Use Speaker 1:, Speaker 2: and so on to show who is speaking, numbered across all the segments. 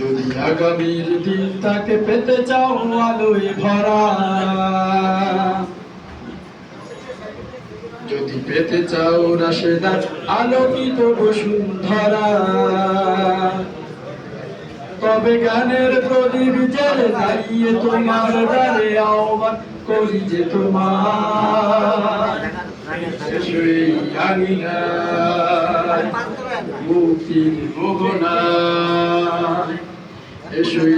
Speaker 1: যদি আগামীর দিন তাকে পেতে চাও আলোয় ভরা। যদি পেতে চাও রাশেদার আলোকিত বসুন্ধরা। তবে গানের প্রদীপ জেলে দাঁড়িয়ে তোমার দ্বারে আহ্বান করি যে তোমার। মুক্তির মোহনা। এসই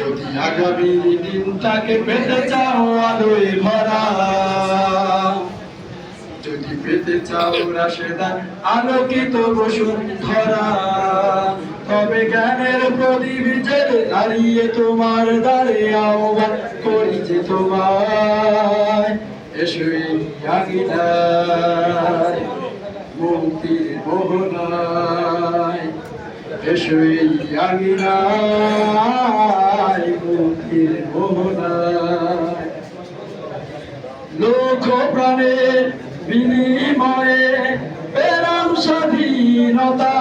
Speaker 1: যদি আগামী দিনটাকে পেতে চাও আলোয় ভরা যদি পেতে চাও রাশেদার আলোকিত বসুন্ধরা তবে জ্ঞানের প্রদীপ জেলে দাঁড়িয়ে তোমার দ্বারে আহ্বান করি যে তোমায় এসোই আগিনায় মুক্তির মোহনায় মুক্তির লোক প্রাণের বিনিময়ে পেলাম স্বাধীনতা।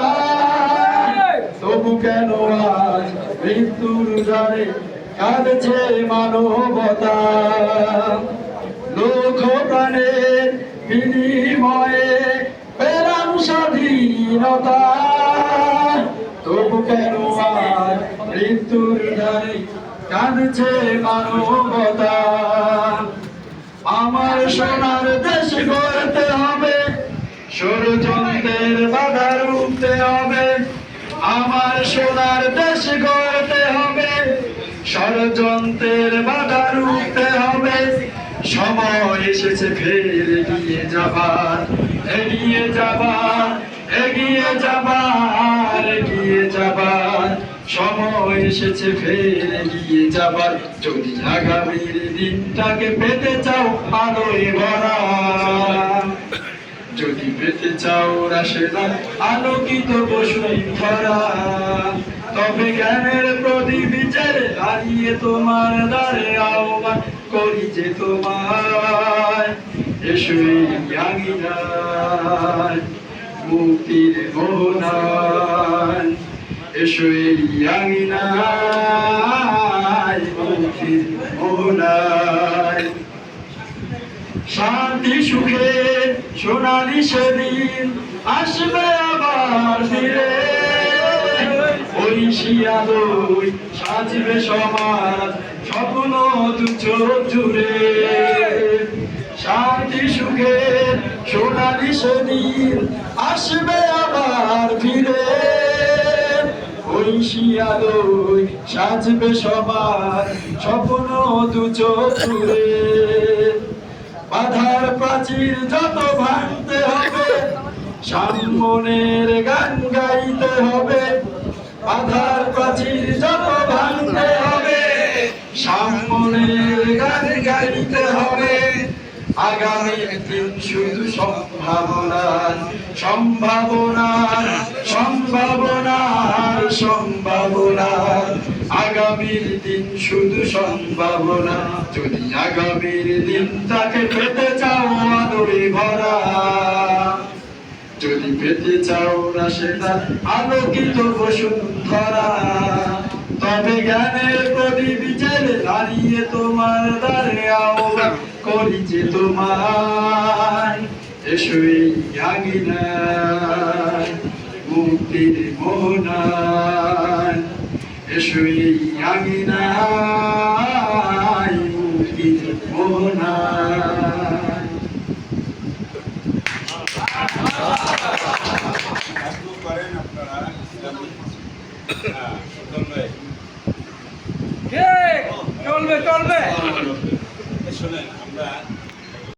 Speaker 1: তবু কেন আজ মৃত্যুর দ্বারে কাঁদছে মানবতা? লোক প্রাণের বিনিময়ে তবু কাঁদছে মানবতা আমার সোনার দেশ গড়তে হবে ষড়যন্ত্রের বাধা রুখতে হবে আমার সোনার দেশ গড়তে হবে ষড়যন্ত্রের বাধা রুখতে হবে সময় এসেছে ফের এগিয়ে যাবার এগিয়ে যাবার এগিয়ে যাবার, এগিয়ে যাবার সময় এসেছে ফের এগিয়ে যাবার। যদি আগামীর দিনটাকে পেতে চাও, আলোয় ভরা। যদি পেতে চাও রাশেদা আলোকিত বসুন্ধরা তবে জ্ঞানের প্রদীপ জেলে দাঁড়িয়ে তোমার দ্বারে আহ্বান করি যে তোমায়। এসোই আঙিনায় মুক্তির মোহনায়। এসোই আঙিনায় মুক্তির মোহনায় শান্তি, সুখে, সোনালি সেদিন আসবে আবার ফিরে। ওই শিয়ালই সাজবে সমাজ, স্বপ্ন জুড়ে। শান্তি, সুখে, সোনালি সেদিন আসবে আবার শিয়ালই সাজবে সবার স্বপ্ন বাধার প্রাচীর যত ভাঙতে হবে সামনের গান গাইতে হবে। বাধার প্রাচীর যত ভাঙতে হবে সামনের গান গাইতে হবে। আগামী দিন শুধু সম্ভাবনার সম্ভাবনার সম্ভাবনার সম্ভাবনার। আগামীর দিন শুধু সম্ভাবনা যদি আগামীর দিন তাকে পেতে চাও, আলোয় ভরা। যদি পেতে চাও না, সেটা আলোকিত বসুন্ধরা তবে জ্ঞানের প্রতি বিচারে দাঁড়িয়ে তোমার দ্বারে করি যে তোমায় এসোই আগিনায় মুক্তির মোহনায় এসোই আগিনায় মুক্তির মোহনায়
Speaker 2: করেন আপনারা।
Speaker 3: চলবে চলবে
Speaker 2: শোনেন আমরা